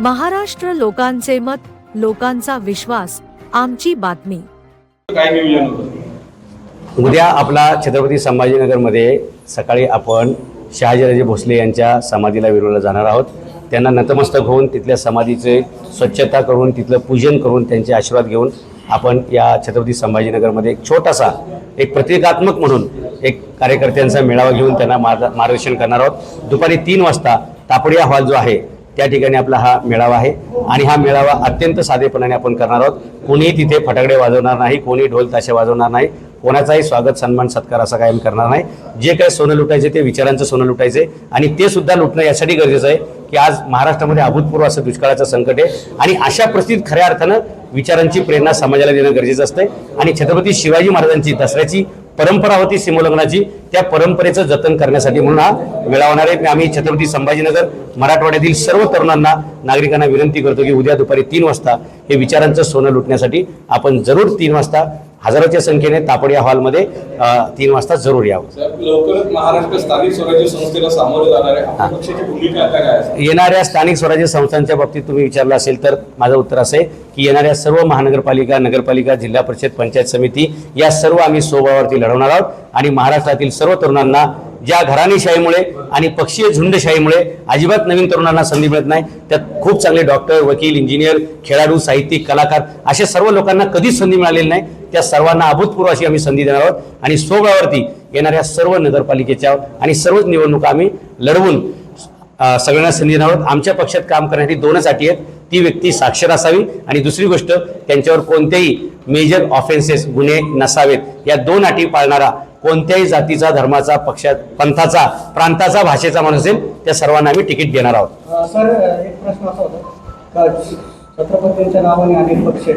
महाराष्ट्र लोकांचे मत लोकांचा विश्वास आमची बातमी. काय नियोजन होतं? उद्या आपला छत्रपती संभाजीनगरमध्ये सकाळी आपण शहाजीराजे भोसले यांच्या समाधीला विरोधला जाणार आहोत. त्यांना नतमस्तक होऊन तिथल्या समाधीचे स्वच्छता करून तिथलं पूजन करून त्यांचे आशीर्वाद घेऊन आपण या छत्रपती संभाजीनगरमध्ये एक छोटासा एक प्रतिकात्मक म्हणून एक कार्यकर्त्यांचा मेळावा घेऊन त्यांना मार्ग मार्गदर्शन करणार आहोत. दुपारी तीन वाजता तापडिया हॉल जो आहे त्या ठिकाणी आपला हा मेळावा आहे. आणि हा मेळावा अत्यंत साधेपणाने आपण करणार आहोत. कोणीही तिथे फटाकडे वाजवणार नाही कोणी ढोल ताशे वाजवणार नाही कोणाचाही स्वागत सन्मान सत्कार असा कायम करणार नाही. जे काय सोनं लुटायचे ते विचारांचं सोनं लुटायचे आणि ते सुद्धा लुटणं यासाठी गरजेचं आहे की आज महाराष्ट्रामध्ये अभूतपूर्व असं दुष्काळाचं संकट आहे आणि अशा परिस्थितीत खऱ्या अर्थानं विचारांची प्रेरणा समाजाला देणं गरजेचं असतं आणि छत्रपती शिवाजी महाराजांची दसऱ्याची परंपरा होती सिमोल्लंघनाची त्या परंपरेचं जतन करण्यासाठी म्हणून हा वेळा होणार आहे. आम्ही छत्रपती संभाजीनगर मराठवाड्यातील सर्व तरुणांना नागरिकांना विनंती करतो की उद्या दुपारी तीन वाजता हे विचारांचं सोनं लुटण्यासाठी आपण जरूर तीन वाजता हजारोच्या संख्येने तापडिया हॉलमध्ये अ, तीन वाजता जरूर यावं. लवकरच महाराष्ट्र स्थानिक स्वराज्य संस्थेला सामोरं जाणार येणाऱ्या स्थानिक स्वराज्य संस्थांच्या बाबतीत तुम्ही विचारलं असेल तर माझं उत्तर असं आहे की येणाऱ्या सर्व महानगरपालिका नगरपालिका जिल्हा परिषद पंचायत समिती या सर्व आम्ही स्वभावावरती लढवणार आहोत आणि महाराष्ट्रातील सर्व तरुणांना ज्या घराणेशाहीमुळे आणि पक्षीय झुंडशाहीमुळे अजिबात नवीन तरुणांना संधी मिळत नाही त्यात खूप चांगले डॉक्टर वकील इंजिनियर खेळाडू साहित्यिक कलाकार अशा सर्व लोकांना कधीच संधी मिळालेली नाही. त्या सर्वांना अभूतपूर्व अशी आम्ही संधी देणार आहोत. आणि सोगावरती येणाऱ्या सर्व नगरपालिकेच्या आणि सर्वच निवडणुका आम्ही लढवून सगळ्यांना संधी देणार आहोत. आमच्या पक्षात काम करण्यासाठी दोनच अटी आहेत. ती व्यक्ती साक्षर असावी आणि दुसरी गोष्ट त्यांच्यावर कोणतेही मेजर ऑफेन्सेस गुन्हे नसावेत. या दोन अटी पाळणारा कोणत्याही जातीचा धर्माचा पक्षात पंथाचा प्रांताचा भाषेचा माणूस असेल त्या सर्वांना आम्ही तिकीट देणार आहोत. सर एक प्रश्न असा होता. छत्रपतींच्या नावाने अनेक पक्ष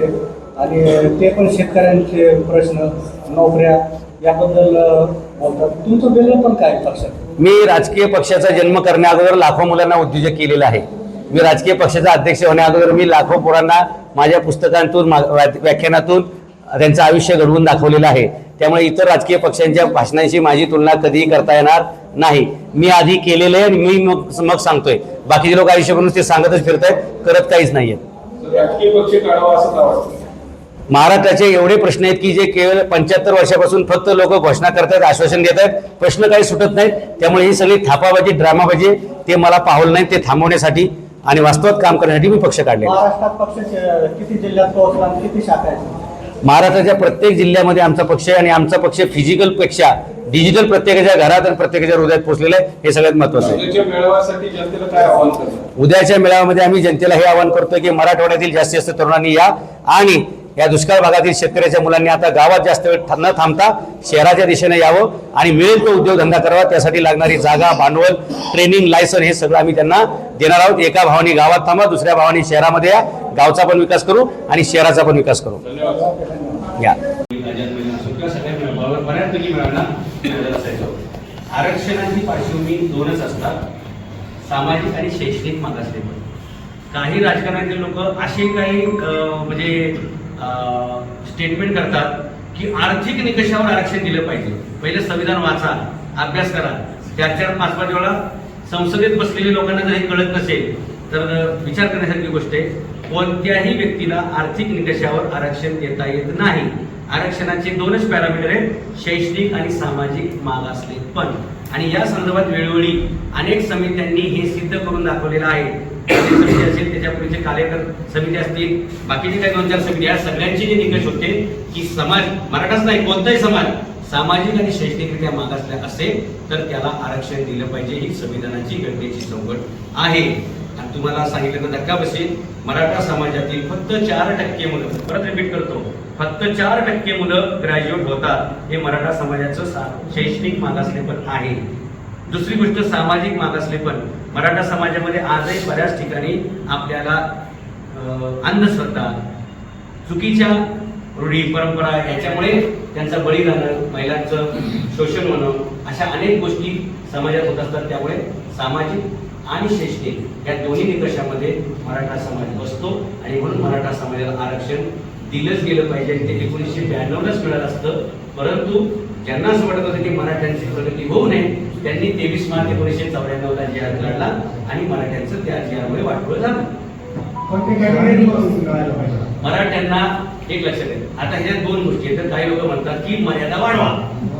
आणि ते पण शेतकऱ्यांचे प्रश्न नोकऱ्या याबद्दल बोलतात. तुमचं वेगळं पण काय पक्षात? मी राजकीय पक्षाचा जन्म करण्या अगोदर लाखो मुलांना उद्योजक केलेला आहे. मी राजकीय पक्षाचा अध्यक्ष होण्या अगोदर मी लाखो पोरांना माझ्या पुस्तकांतून व्याख्यानातून त्यांचं आयुष्य घडवून दाखवलेलं आहे. त्यामुळे इतर राजकीय पक्षांच्या भाषणांशी माझी तुलना कधीही करता येणार नाही. मी आधी केलेलं आहे आणि मी मग मग सांगतोय. बाकीचे लोक आयुष्यभर ते सांगतच फिरत आहेत करत काहीच नाहीये राजकीय पक्ष काढावा असं महाराष्ट्राचे एवढे प्रश्न आहेत की जे केवळ पंच्याहत्तर वर्षापासून फक्त लोक घोषणा करतात आश्वासन देत आहेत प्रश्न काही सुटत नाहीत. त्यामुळे ही सगळी थापाबाजी ड्रामाबाजी ते मला पाहलं नाही ते थांबवण्यासाठी आणि वास्तवात काम करण्यासाठी मी पक्ष काढले महाराष्ट्रात पक्षाचे किती जिल्ह्यात पोहोचला आणि किती शाखा आहेत? महाराष्ट्राच्या प्रत्येक जिल्ह्यामध्ये आमचा पक्ष आहे आणि आमचा पक्ष फिजिकलपेक्षा डिजिटल प्रत्येकाच्या घरात आणि प्रत्येकाच्या हृदयात पोहोचलेला आहे हे सगळ्यात महत्वाचं आहे. उद्याच्या मेळाव्यासाठी जनतेला काय आव्हान करणार उद्याच्या मेळाव्यामध्ये आम्ही जनतेला हे आवाहन करतोय की मराठवाड्यातील जास्तीत जास्त तरुणांनी या आणि या दुष्काळ भागातील शेतकऱ्याच्या मुलांनी आता गावात जास्त वेळ न थांबता शहराच्या दिशेने यावं आणि मिळेल तो उद्योगधंदा करावा. त्यासाठी लागणारी जागा भांडवल ट्रेनिंग लायसन हे सगळं आम्ही त्यांना देणार आहोत. एका भावाने गावात थांबा दुसऱ्या भावाने शहरामध्ये या. गावचा पण विकास करू आणि शहराचा पण विकास करू. या. आरक्षणाची पार्श्वभूमी दोनच असतात. सामाजिक आणि शैक्षणिक मागासलेपण. काही राजकारणातील लोक असे काही म्हणजे स्टेटमेंट करतात की आर्थिक निकषावर आरक्षण दिलं पाहिजे. पहिले संविधान वाचा अभ्यास करा. चार चार पाच पाच वेळा संसदेत बसलेल्या लोकांना जर हे कळत नसेल तर विचार करण्यासारखी गोष्ट आहे. कोणत्याही व्यक्तीला आर्थिक निकषावर आरक्षण देता येत नाही. आरक्षणाचे दोनच पॅरामीटर आहेत शैक्षणिक आणि सामाजिक मागासलेपण आणि या संदर्भात वेळोवेळी अनेक समित्यांनी हे सिद्ध करून दाखवलेलं आहे. समिती असेल त्याच्यापूर्वीचे कार्यकर समिती असतील बाकीचे काही दोन चार समिती या सगळ्यांचे जे निकष होते की समाज मराठाच नाही कोणताही समाज सामाजिक आणि शैक्षणिकरित्या मागासला असेल तर त्याला आरक्षण दिलं पाहिजे. ही संविधानाची घटनेची चौकट आहे. आणि तुम्हाला सांगितलं तर धक्का बसेल. मराठा समाजातील फक्त चार टक्के मुलं परत रिपीट करतो फक्त चार टक्के मुलं ग्रॅज्युएट होतात. हे मराठा समाजाचं शैक्षणिक मागासलेपण आहे. दुसरी गोष्ट सामाजिक मागासलेपण मराठा समाजामध्ये आजही बऱ्याच ठिकाणी आपल्याला अंधश्रद्धा चुकीच्या रूढी परंपरा याच्यामुळे त्यांचा बळी जाणं महिलांचं शोषण होणं अशा अनेक गोष्टी समाजात होत असतात. त्यामुळे सामाजिक आणि शैक्षणिक या दोन्ही निकषामध्ये मराठा समाज बसतो आणि म्हणून मराठा समाजाला आरक्षण दिलंच गेलं पाहिजे. ते एकोणीसशे ब्याण्णवलाच मिळालं असतं. परंतु ज्यांना असं वाटत होतं की मराठ्यांची प्रगती होऊ नये त्यांनी तेवीस मार्च एकोणीसशे चौऱ्याण्णवला जी आर काढला आणि मराठ्यांचं त्या जी आरमुळे वाटोळं झालं. मराठ्यांना एक लक्षात येईल आता ह्याच्यात दोन गोष्टी आहेत. तर काही लोक म्हणतात की मर्यादा वाढवा.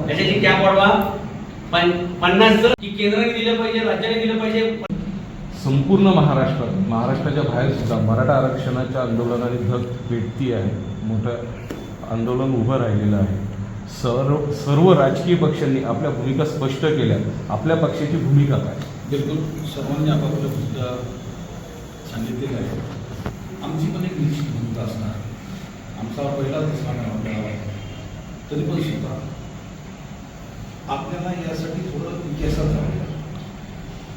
त्याच्याची कॅप वाढवा. पण पन्नास की केंद्राने दिलं पाहिजे राज्याने दिलं पाहिजे. संपूर्ण महाराष्ट्रात महाराष्ट्राच्या बाहेर सुद्धा मराठा आरक्षणाच्या आंदोलनाने धग पेटती आहे मोठं आंदोलन उभं राहिलेलं आहे. सर्व सर्व राजकीय पक्षांनी आपल्या भूमिका स्पष्ट केल्या. आपल्या पक्षाची भूमिका काय? बिलकुल. सर्वांनी आपापल्या भूमिका सांगितलेल्या आहे आमची पण एक निश्चित भूमिका असणार. आमचा पहिला दुसरा मेळावा तरी पण सुद्धा आपल्याला यासाठी थोडं इतिहासात जाऊया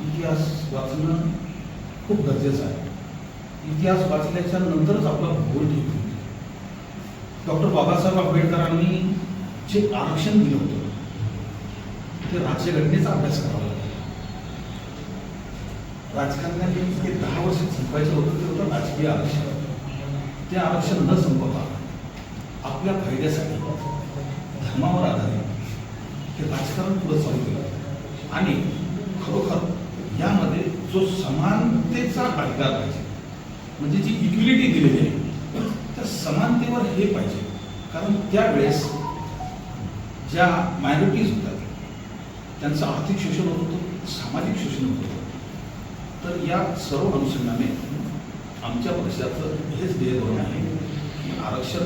इतिहास वाचणं खूप गरजेचं आहे. इतिहास वाचल्याच्या नंतरच आपला भूगोल ठीक होईल. डॉक्टर बाबासाहेब आंबेडकरांनी जे आरक्षण दिलं होतं ते राज्यघटनेचा अभ्यास करावा लागतो राजकारणाने ते दहा वर्ष संपायचं होतं ते होतं राजकीय आरक्षण. ते आरक्षण न संपवता आपल्या फायद्यासाठी धर्मावर आधारित हे राजकारण पुढे चालू केलं. आणि खरोखर यामध्ये जो समानतेचा अधिकार पाहिजे म्हणजे जी इक्विलिटी दिलेली आहे त्या समानतेवर हे पाहिजे. कारण त्यावेळेस ज्या मायनॉरिटीज होतात त्यांचं आर्थिक शोषण होत होतं सामाजिक शोषण होत होतं. तर या सर्व अनुषंगाने आमच्या पक्षाचं हेच ध्येय धोरण आहे की आरक्षण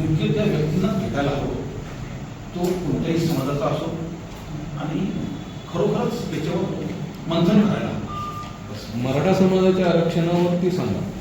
योग्य त्या व्यक्तींना भेटायला हवं. तो कोणत्याही समाजाचा असो आणि खरोखरच त्याच्यावर मंथन करायला हवं. मराठा समाजाच्या आरक्षणावरती सांगा.